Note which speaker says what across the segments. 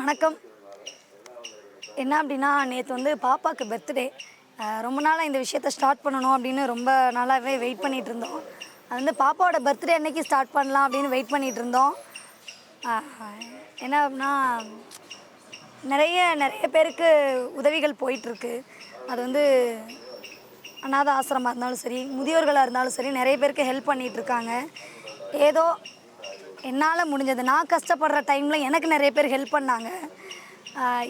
Speaker 1: வணக்கம். என்ன அப்படின்னா நேற்று வந்து பாப்பாவுக்கு பர்த்டே ரொம்ப நாளாக இந்த விஷயத்த ஸ்டார்ட் பண்ணணும் அப்படின்னு ரொம்ப நாளாகவே வெயிட் பண்ணிகிட்டு இருந்தோம். அது வந்து பாப்பாவோட பர்த்டே அன்னைக்கு ஸ்டார்ட் பண்ணலாம் அப்படின்னு வெயிட் பண்ணிகிட்டு இருந்தோம். என்ன அப்படின்னா நிறைய நிறைய பேருக்கு உதவிகள் போயிட்டுருக்கு அது வந்து அநாத ஆசிரமாக இருந்தாலும் சரி முதியோர்களாக இருந்தாலும் சரி நிறைய பேருக்கு ஹெல்ப் பண்ணிகிட்ருக்காங்க ஏதோ என்னால் முடிஞ்சது. நான் கஷ்டப்படுற டைமில் எனக்கு நிறைய பேர் ஹெல்ப் பண்ணாங்க.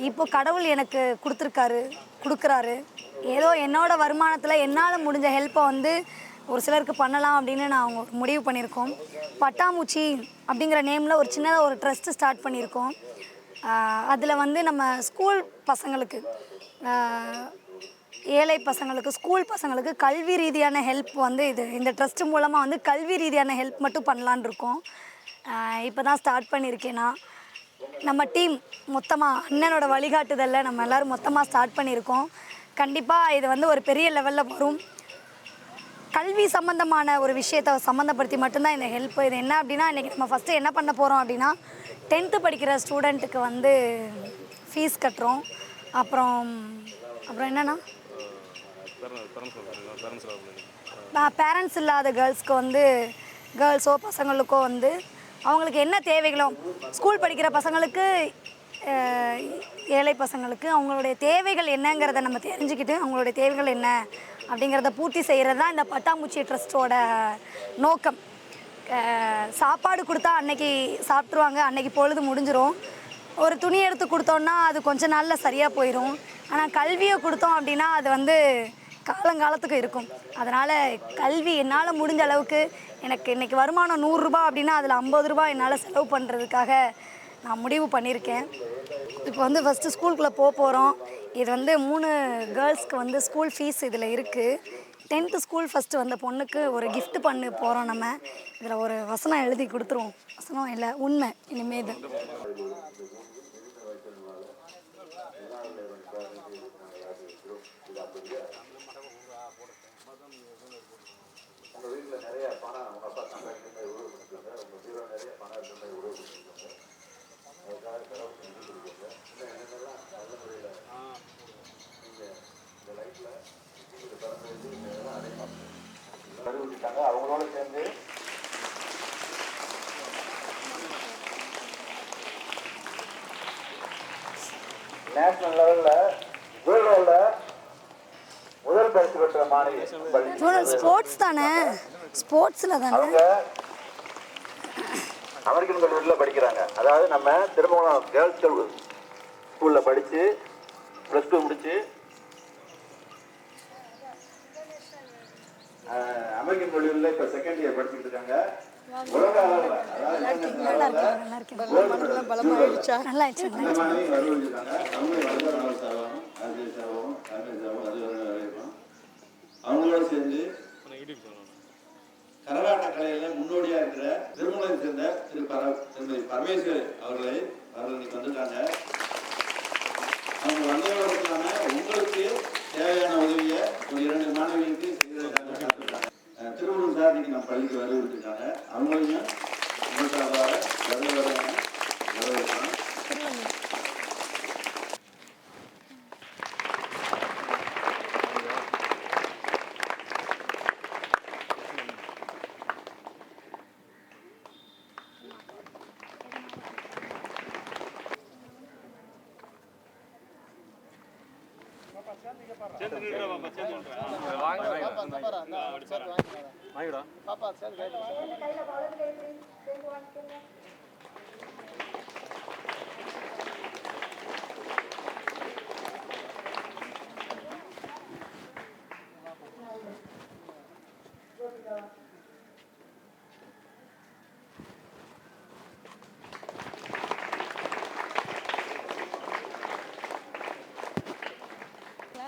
Speaker 1: இப்போ கடவுள் எனக்கு கொடுத்துருக்காரு கொடுக்குறாரு. ஏதோ என்னோடய வருமானத்தில் என்னால் முடிஞ்ச ஹெல்ப்பை வந்து ஒரு சிலருக்கு பண்ணலாம் அப்படின்னு நான் ஒரு முடிவு பண்ணியிருக்கோம். பட்டாமூச்சி அப்படிங்கிற நேமில் ஒரு சின்னதாக ஒரு ட்ரஸ்ட்டு ஸ்டார்ட் பண்ணியிருக்கோம். அதில் வந்து நம்ம ஸ்கூல் பசங்களுக்கு ஏழை பசங்களுக்கு ஸ்கூல் பசங்களுக்கு கல்வி ரீதியான ஹெல்ப் வந்து இது இந்த ட்ரஸ்ட் மூலமாக வந்து கல்வி ரீதியான ஹெல்ப் மட்டும் பண்ணலான்னு இருக்கோம். இப்போ தான் ஸ்டார்ட் பண்ணியிருக்கேன்னா நம்ம டீம் மொத்தமாக அண்ணனோட வழிகாட்டுதலில் நம்ம எல்லோரும் மொத்தமாக ஸ்டார்ட் பண்ணியிருக்கோம் கண்டிப்பாக இது வந்து ஒரு பெரிய லெவலில் வரும். கல்வி சம்மந்தமான ஒரு விஷயத்தை சம்மந்தப்படுத்தி மட்டும்தான் இந்த ஹெல்ப் இது என்ன அப்படின்னா இன்றைக்கி நம்ம ஃபஸ்ட்டு என்ன பண்ண போகிறோம் அப்படின்னா டென்த்து படிக்கிற ஸ்டூடெண்ட்டுக்கு வந்து ஃபீஸ் கட்டுறோம். அப்புறம் அப்புறம் என்னென்னா? பேரண்ட்ஸ் இல்லாத கேர்ள்ஸ்க்கு வந்து கேர்ள்ஸோ பசங்களுக்கோ வந்து அவங்களுக்கு என்ன தேவைகளோ ஸ்கூல் படிக்கிற பசங்களுக்கு ஏழை பசங்களுக்கு அவங்களுடைய தேவைகள் என்னங்கிறத நம்ம தெரிஞ்சுக்கிட்டு அவங்களுடைய தேவைகள் என்ன அப்படிங்கிறத பூர்த்தி செய்கிறது தான் இந்த பட்டாம்பூச்சி ட்ரஸ்ட்டோட நோக்கம். சாப்பாடு கொடுத்தா அன்னைக்கு சாப்பிட்ருவாங்க அன்னைக்கு பொழுது முடிஞ்சிரும். ஒரு துணி எடுத்து கொடுத்தோன்னா அது கொஞ்ச நாளில் சரியாக போயிடும் ஆனால் கல்வியை கொடுத்தோம் அப்படின்னா அது வந்து காலங்காலத்துக்கு இருக்கும். அதனால் கல்வி என்னால் முடிஞ்ச அளவுக்கு எனக்கு இன்றைக்கி வருமானம் நூறுரூபா அப்படின்னா அதில் ஐம்பது ரூபாய் என்னால் செலவு பண்ணுறதுக்காக நான் முடிவு பண்ணியிருக்கேன் இப்போ வந்து ஃபஸ்ட்டு ஸ்கூலுக்குள்ளே போக போகிறோம் இது வந்து மூணு கேர்ள்ஸ்க்கு வந்து ஸ்கூல் ஃபீஸ் இதில் இருக்குது டென்த்து ஸ்கூல் ஃபஸ்ட்டு வந்த பொண்ணுக்கு ஒரு கிஃப்ட் பண்ண போகிறோம் நம்ம. இதில் ஒரு வசனம் எழுதி கொடுத்துருவோம். வசனம் இல்லை உண்மை. இனிமேல் இது
Speaker 2: அறிவிச்சிட்டாங்க அவங்களோட சேர்ந்து நேஷனல் லெவல்ல ஜூலோல முதல் பரிசு பெற்ற மாணவி.
Speaker 1: ஸ்போர்ட்ஸ் தானே? ஸ்போர்ட்ஸில் தானே?
Speaker 2: அவங்க அமெரிக்கன் கல்லூரியில் படிக்கிறாங்க. அதாவது நம்ம திருமணம் கேர்ள்ஸ் ஸ்கூலில் படித்து ப்ளஸ் டூ முடிச்சு அஹ், அமெரிக்கன் கல்லூரியில் இப்போ செகண்ட் இயர் படிச்சுட்டு இருக்காங்க. உலக அளவில்
Speaker 1: இருக்கேன் பலமாயிடுச்சா? நல்லா ஆயிடுச்சு
Speaker 2: அவங்களோட சேர்ந்து கரகாட்ட கலையில முன்னோடியா இருக்கிற திருமலை சேர்ந்த திரு பர திருமதி பரமேஸ்வர் அவர்களை அவர்கள் இன்னைக்கு வந்துட்டாங்க. அவங்க இல்லாம உங்களுக்கு தேவையான உதவியை ஒரு இரண்டு மாணவிகளுக்கு திருவள்ளூர் சார் இன்னைக்கு நம்ம பள்ளிக்கு வரவிருக்காங்க அவங்களையும்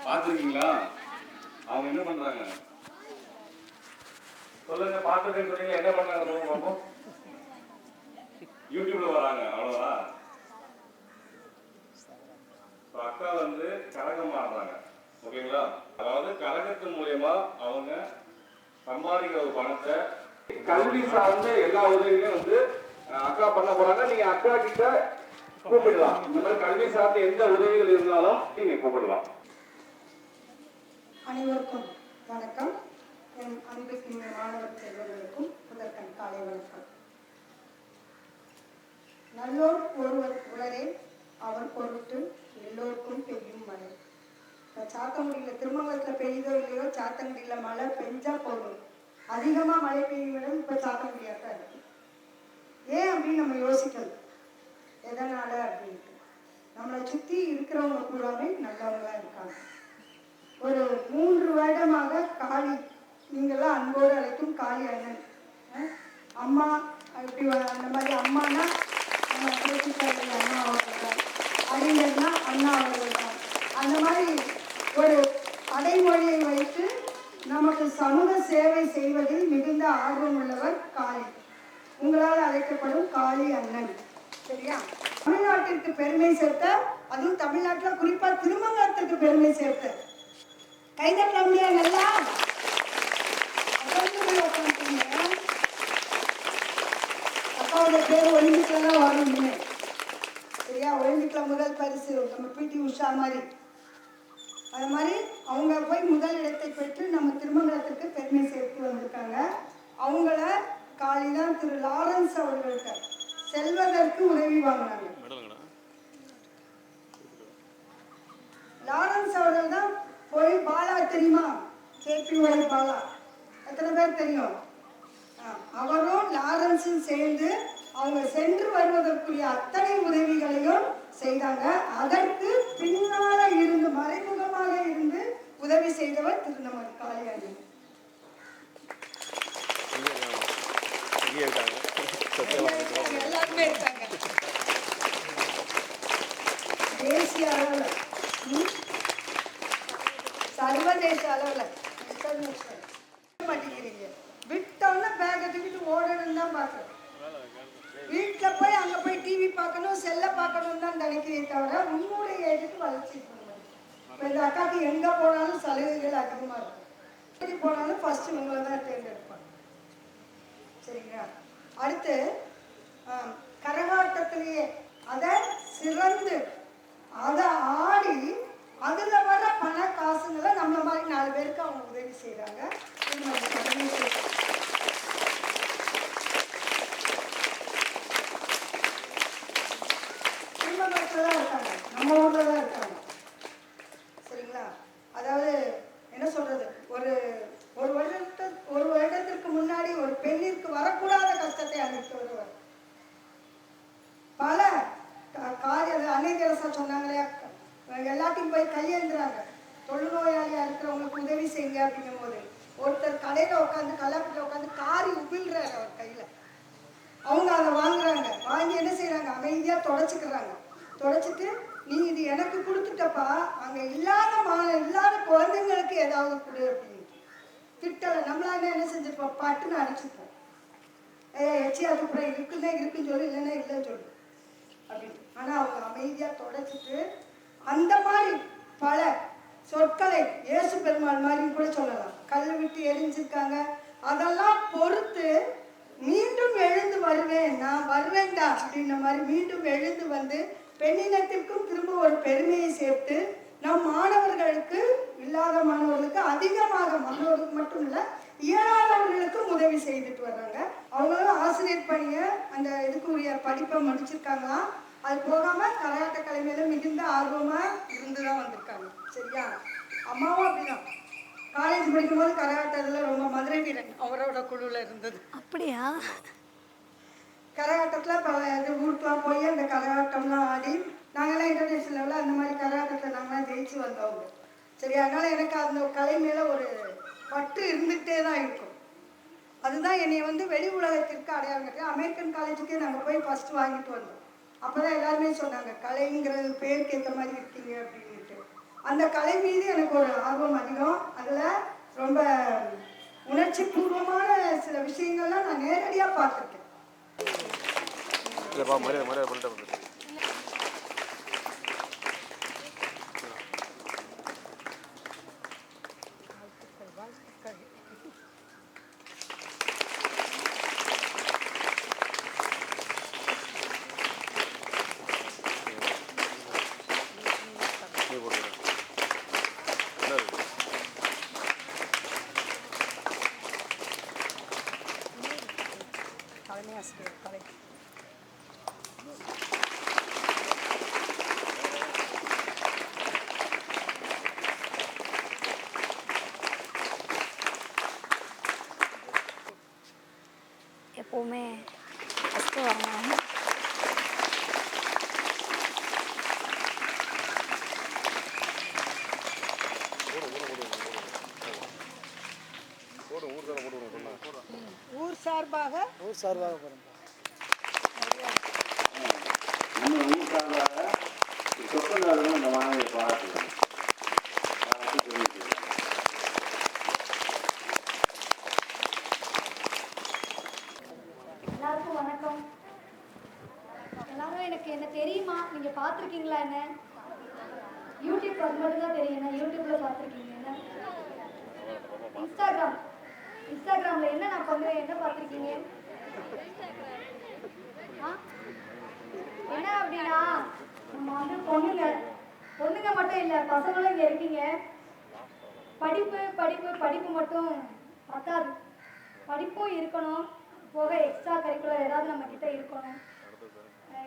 Speaker 3: பார்த்துருக்கீங்களா? அவங்க என்ன பண்றாங்க? சொல்லுங்க பார்த்துருக்கேன்னு சொன்னீங்க என்ன பண்ணாங்க சொல்லுங்க பார்ப்போம் யூடியூப்ல வராங்க அவ்வளோவா அக்கா வந்து கரகம் ஆடுறாங்க ஓகேங்களா? அதாவது கரகத்தின் மூலியமா அவங்க சம்பாதிக்கிற ஒரு பணத்தை கல்வி சார்ந்த எல்லா உதவியுமே வந்து அக்கா பண்ண போறாங்க. நீங்க அக்கா கிட்ட கூப்பிடலாம். இந்த மாதிரி கல்வி சார்ந்த எந்த உதவிகள் இருந்தாலும் நீங்க கூப்பிடலாம்.
Speaker 4: அனைவருக்கும் வணக்கம். என் அன்புக்கின்ற மாணவர் செல்வர்களுக்கும் முதற்கண் காலை வணக்கம். நல்லோர் ஒருவர் உளரே அவர் பொருட்டு எல்லோருக்கும் பெய்யும் மழை. இப்போ சாத்தங்குடியில் திருமங்கலத்தில் பெய்யுதோ இல்லையோ சாத்தங்குடியில் மழை பெஞ்சா போதும். அதிகமாக மழை பெய்யும் இடம் இப்போ சாத்தங்குடியாக தான் இருக்கு. ஏன் அப்படின்னு நம்ம யோசிக்கணும். எதனால அப்படின்ட்டு. நம்மளை சுற்றி இருக்கிறவங்க கூடவே நல்லவங்களா இருக்காங்க. ஒரு மூன்று வருடமாக காளி நீங்களாம் அன்போடு அழைக்கும் காளி அண்ணன். அம்மா இப்படி அந்த மாதிரி அம்மானா நம்ம பேசிக்காரி அண்ணா அவர்கள் தான் அறிஞர்னா அண்ணா அவர்கள் தான் அந்த மாதிரி ஒரு அடைமொழியை வைத்து நமக்கு சமூக சேவை செய்வதில் மிகுந்த ஆர்வம் உள்ளவர் காளி. உங்களால் அழைக்கப்படும் காளி அண்ணன். சரியா? தமிழ்நாட்டிற்கு பெருமை சேர்த்த அதுவும் தமிழ்நாட்டில் குறிப்பாக திருமங்கலத்திற்கு பெருமை சேர்த்த. கைதட்டலாம் முடியாது நல்லா அக்காவோட பேர் ஒலிம்பிக்ல தான் வரும் இனிமே. சரியா? ஒலிம்பிக்ல முதல் பரிசு நம்ம பிடி உஷா மாதிரி. அது மாதிரி அவங்க போய் முதல் இடத்தை பெற்று நம்ம திருமங்கலத்துக்கு பெருமை சேர்த்து வந்திருக்காங்க. அவங்கள காலிதான் திரு லாரன்ஸ் அவர்கள்ட்ட செல்வதற்கு உதவி வாங்கினாங்க லாரன்ஸ் அவர்கள் தான் போய் பாலா தெரியுமா? கேபி பாலா. எத்தனை பேர் தெரியும்? அவரும் லாரன்ஸும் சேர்ந்து அவங்க சென்று வருவதற்குரிய அத்தனை உதவிகளையும் செய்தாங்க. அதற்கு பின்னால இருந்து மறைமுகமாக இருந்து உதவி செய்தவர் திருநமர் காளியாண்டி எல்லாருமே இருக்காங்க. தேசிய அளவில். சர்வதேச அளவில். இன்டர்நேஷனல் மாட்டேங்கிறீங்க விட்டோன்னா பேக்கை தூக்கிட்டு ஓடணும் தான் பார்க்குறேன் வீட்டில் போய் அங்கே போய் டிவி பார்க்கணும் செல்லை பார்க்கணும் தான் நினைக்கிறே தவிர உன்னுடைய எடுத்து வளர்ச்சி இப்போ இந்த அக்காவுக்கு எங்கே போனாலும் சலுகைகள் அதிகமாக இருக்கும். எப்படி போனாலும் ஃபஸ்ட்டு உங்களை தான் தேர்ந்தெடுப்பாங்க. சரிங்களா? அடுத்து கரகாட்டத்திலேயே அதை சிறந்து அதை ஆடி அதில் வர பண காசுங்களை நம்மள மாதிரி நாலு பேருக்கு அவங்க உதவி செய்கிறாங்க திருமணத்தில் இருக்காங்க. நம்மளோட தான் இருக்காங்க சரிங்களா அதாவது என்ன சொல்றது ஒரு ஒரு வருடத்து ஒரு வருடத்திற்கு முன்னாடி ஒரு பெண்ணிற்கு வரக்கூடாத கஷ்டத்தை அனுப்பி வருவார் பல க- காரிய அநேகரசா சொன்னாங்க இல்லையா இவங்க எல்லாத்தையும் போய் கையேந்துறாங்க தொழுநோயாளியா இருக்கிறவங்களுக்கு உதவி செய்யுங்க அப்படிங்கும் போது ஒருத்தர் கடையில உட்காந்து கல்லாப்பட்டில உட்காந்து காரி உபிழ்றாரு அவர் கையில. அவங்க அதை வாங்குறாங்க. வாங்கி என்ன செய்யறாங்க அமைதியா தொடச்சிக்கிறாங்க. தொடச்சிட்டு நீ இது எனக்கு கொடுத்துட்டப்பா. அங்க இல்லாத மா இல்லாத குழந்தைங்களுக்கு ஏதாவது கொடு அப்படின்னு. திட்டலை நம்மளா என்ன செஞ்சிருப்போம்? பட்டுன்னு அடிச்சுப்போம். ஏ எச்சி அது கூட இருக்குன்னே இருக்குன்னு சொல்லு இல்லைன்னா இல்லைன்னு சொல்லு அப்படின்னு. ஆனா அவங்க அமைதியா தொடச்சிட்டு அந்த மாதிரி பல சொற்களை இயேசு பெருமாள் மாதிரி கூட சொல்லலாம். கல் விட்டு எரிஞ்சிருக்காங்க. அதெல்லாம் பொறுத்து மீண்டும் எழுந்து வருவேன் நான் வருவேன்டா அப்படின்ற மாதிரி மீண்டும் எழுந்து வந்து பெண்ணினத்திற்கும் திரும்ப ஒரு பெருமையை சேர்த்து நம் மாணவர்களுக்கு இல்லாத மாணவர்களுக்கு அதிகமாக மாணவர்களுக்கு மட்டும் இல்லை இயலாதவர்களுக்கும் உதவி செய்துட்டு வர்றாங்க. அவங்களும் ஆசிரியர் பணியை அந்த இதுக்குரிய படிப்பை முடிச்சிருக்காங்களா? அது போகாம கரகாட்ட கலை மேல மிகுந்த ஆர்வமா இருந்து தான் வந்திருக்காங்க. சரியா? அம்மாவும் அப்படிதான். காலேஜ் படிக்கும்போது கரகாட்டத்தில் ரொம்ப மதுரை வீரன் அவரோட குழுவில் இருந்தது.
Speaker 1: அப்படியா?
Speaker 4: கரகாட்டத்தில் பல இது ஊருக்குலாம் போய் அந்த கரகாட்டம்லாம் ஆடி நாங்களாம் இன்டர்நேஷனல் லெவலில் அந்த மாதிரி கரகாட்டத்தில் நாங்களாம் ஜெயிச்சு வந்தவங்க. சரி அதனால் எனக்கு அந்த கலை மேலே ஒரு பற்று இருந்துகிட்டே தான் இருக்கும். அதுதான் என்னை வந்து வெளி உலகத்திற்கு அடையாளம் கட்டி அமெரிக்கன் காலேஜுக்கே நாங்கள் போய் ஃபஸ்ட்டு வாங்கிட்டு வந்தோம். அப்போதான் எல்லாருமே சொன்னாங்க கலைங்கிறது பேருக்கு ஏற்ற மாதிரி இருக்கீங்க அப்படின்ட்டு அந்த கலை மீது எனக்கு ஒரு ஆர்வம் அதிகம். அதில் ரொம்ப உணர்ச்சி பூர்வமான சில விஷயங்கள்லாம் நான் நேரடியாக பார்த்துருக்கேன்.
Speaker 5: Army has to college. एपो में इसको करना है ஊர் சார்பாக ஊர் சார்பாக
Speaker 2: நம்ம ஊர் சார்பாக இந்த மாணவியை பாராட்டி
Speaker 1: எல்லாருக்கும் வணக்கம். எல்லாரும் எனக்கு என்ன தெரியுமா? நீங்க பார்த்துருக்கீங்களா என்ன? யூடியூப் அது மட்டும் தான் தெரியும். என்ன யூடியூப்ல பார்த்துருக்கீங்க என்ன? இன்ஸ்டாகிராம். இன்ஸ்டாகிராம்ல என்ன நான் பண்றேன்? என்ன பார்த்துருக்கீங்க? என்ன அப்படின்னா நம்ம வந்து பொண்ணுங்க பொண்ணுங்க மட்டும் இல்லை பசங்களும் இங்கே இருக்கீங்க. படிப்பு படிப்பு படிப்பு மட்டும் பத்தாது. படிப்பும் இருக்கணும். போக எக்ஸ்ட்ரா கரிக்குலர் ஏதாவது நம்ம கிட்ட இருக்கணும்.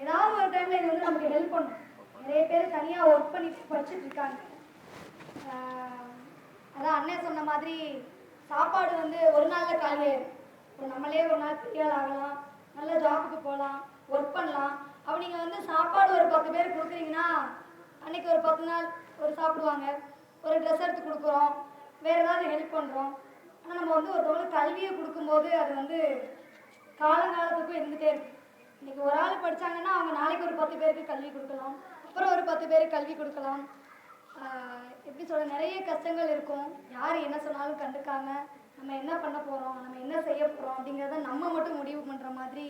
Speaker 1: ஏதாவது ஒரு டைம்ல இது வந்து நமக்கு ஹெல்ப் பண்ணும். நிறைய பேர் தனியாக ஒர்க் பண்ணி படிச்சுட்டு இருக்காங்க. அதான் அண்ணன் சொன்ன மாதிரி சாப்பாடு வந்து ஒரு நாள்ல காலியாயிரும். இப்போ நம்மளே ஒரு நாள் பெரிய ஆகலாம் நல்ல ஜாபுக்கு போகலாம் ஒர்க் பண்ணலாம். அப்போ நீங்கள் வந்து சாப்பாடு ஒரு பத்து பேர் கொடுக்குறீங்கன்னா அன்னைக்கு ஒரு பத்து நாள் ஒரு சாப்பிடுவாங்க. ஒரு ட்ரெஸ் எடுத்து கொடுக்குறோம். வேறு ஏதாவது ஹெல்ப் பண்ணுறோம் ஆனால் நம்ம வந்து ஒருத்தவங்களுக்கு கல்வியை கொடுக்கும்போது அது வந்து காலங்காலத்துக்கும் இருந்துகிட்டே இருக்கு. இன்னைக்கு ஒரு ஆள் படிச்சாங்கன்னா அவங்க நாளைக்கு ஒரு பத்து பேருக்கு கல்வி கொடுக்கலாம். அப்புறம் ஒரு பத்து பேருக்கு கல்வி கொடுக்கலாம். எப்படி சொல்ற நிறைய கஷ்டங்கள் இருக்கும். யார் என்ன சொன்னாலும் கண்டுக்காமல் நம்ம என்ன பண்ண போகிறோம் நம்ம என்ன செய்ய போகிறோம் அப்படிங்கிறத நம்ம மட்டும் முடிவு பண்ணுற மாதிரி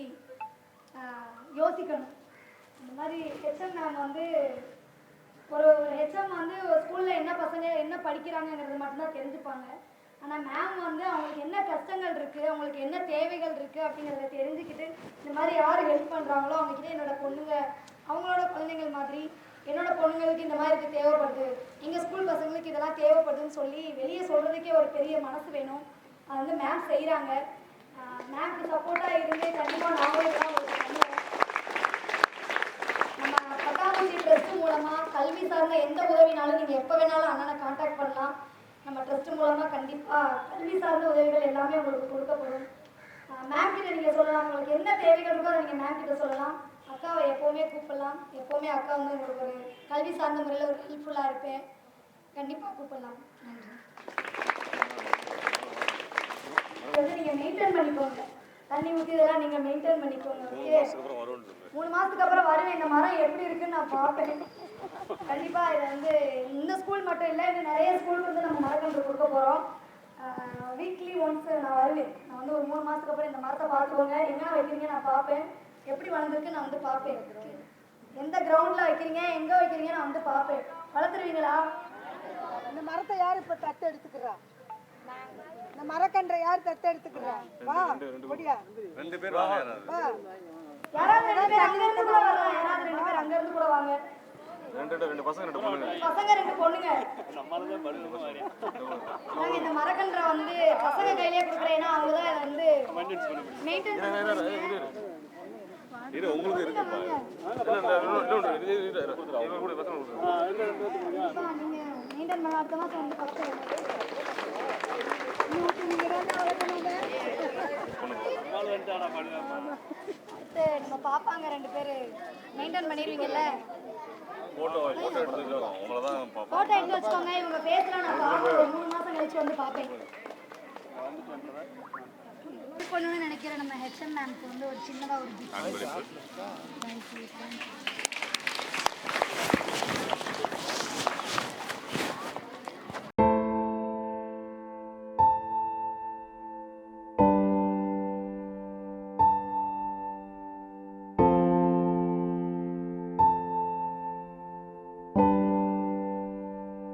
Speaker 1: யோசிக்கணும். இந்த மாதிரி ஹெச்எம் மேம் வந்து ஒரு ஹெச்எம் வந்து ஒரு ஸ்கூலில் என்ன பசங்க என்ன படிக்கிறாங்கங்கிறது மட்டும்தான் தெரிஞ்சுப்பாங்க. ஆனால் மேம் வந்து அவங்களுக்கு என்ன கஷ்டங்கள் இருக்குது அவங்களுக்கு என்ன தேவைகள் இருக்குது அப்படிங்கிறத தெரிஞ்சுக்கிட்டு இந்த மாதிரி யார் ஹெல்ப் பண்ணுறாங்களோ அவங்கக்கிட்ட என்னோட பொண்ணுங்க அவங்களோட குழந்தைங்கள் மாதிரி என்னோட பொண்ணுங்களுக்கு இந்த மாதிரி இருக்குது தேவைப்படுது. எங்கள் ஸ்கூல் பசங்களுக்கு இதெல்லாம் தேவைப்படுதுன்னு சொல்லி வெளியே சொல்கிறதுக்கே ஒரு பெரிய மனசு வேணும். அது வந்து மேம் செய்கிறாங்க மேம்க்கு சப்போர்ட்டாக இருந்து கண்டிப்பாக நாங்களும் நம்ம பட்டாம்பூச்சி ட்ரஸ்ட் மூலமாக கல்வி சார்ந்த எந்த உதவினாலும் நீங்கள் எப்போ வேணாலும் அண்ணனை காண்டாக்ட் பண்ணலாம். நம்ம ட்ரஸ்ட் மூலமாக கண்டிப்பாக கல்வி சார்ந்த உதவிகள் எல்லாமே உங்களுக்கு கொடுக்கப்படும். மேம் கிட்ட சொல்லலாம். உங்களுக்கு என்ன தேவைகள் இருக்கோ அதை நீங்கள் மேம் கிட்ட சொல்லலாம். அக்காவை எப்போவுமே கூப்பிடலாம். எப்போவுமே அக்கா வந்து உங்களுக்கு ஒரு கல்வி சார்ந்த முறையில் ஒரு ஹெல்ப்ஃபுல்லாக இருப்பேன். கண்டிப்பாக கூப்பிடலாம். நன்றி. இது வந்து நீங்க மெயின்டைன் பண்ணிக்கோங்க. தண்ணி ஊற்றி இதெல்லாம் நீங்க மெயின்டைன் பண்ணிக்கோங்க ஓகே மூணு மாசத்துக்கு அப்புறம் வருவேன் இந்த மரம் எப்படி இருக்குன்னு நான் பார்ப்பேன். கண்டிப்பா இதை வந்து இந்த ஸ்கூல் மட்டும் இல்லை இன்னும் நிறைய ஸ்கூலுக்கு வந்து நம்ம மரக்கன்று கொடுக்க போறோம். வீக்லி ஒன்ஸ் நான் வருவேன். நான் வந்து ஒரு மூணு மாசத்துக்கு அப்புறம் இந்த மரத்தை பார்த்துக்கோங்க. எங்கே வைக்கிறீங்க நான் பார்ப்பேன். எப்படி வளர்ந்துருக்கு நான் வந்து பார்ப்பேன். எந்த கிரவுண்ட்ல வைக்கிறீங்க எங்க வைக்கிறீங்க நான் வந்து பார்ப்பேன். வளர்த்துருவீங்களா?
Speaker 4: இந்த மரத்தை யார் இப்ப தத்து எடுத்துக்கிறா இந்த மரக்கன்றை யார் தத்து எடுத்துக்கிறா வா முடியா
Speaker 3: ரெண்டு பேர் வாங்க.
Speaker 4: வா.
Speaker 1: யாராவது ரெண்டு பேர் அங்க இருந்து கூட வரலாம் யாராவது ரெண்டு பேர் அங்க இருந்து கூட வாங்க.
Speaker 3: ரெண்டு ரெண்டு ரெண்டு பசங்க ரெண்டு பொண்ணுங்க.
Speaker 1: பசங்க ரெண்டு பொண்ணுங்க. நாங்க இந்த மரக்கன்றை வந்து பசங்க கொடுக்குறேன். ஏன்னா அவங்க தான் இதை வந்து
Speaker 3: இவங்க கூட பசங்க
Speaker 1: நம்ம பாப்பாங்க ரெண்டு பேர். மெயின்டைன் பண்ணிடுவீங்கல்ல?
Speaker 3: போட்டோ போட்டோ எடுத்துட்டு வரோம் உங்களை தான் பார்ப்போம்
Speaker 1: ஃபோட்டோ எடுத்து வச்சுக்கோங்க. இவங்க பேசலாம் நான் பார்ப்பேன் மூணு மாசம் கழிச்சு வந்து பார்ப்பேன். இது பண்ணணும்னு நினைக்கிற நம்ம ஹெச்எம் மேம்க்கு வந்து ஒரு சின்னதாக ஒரு you, thank you.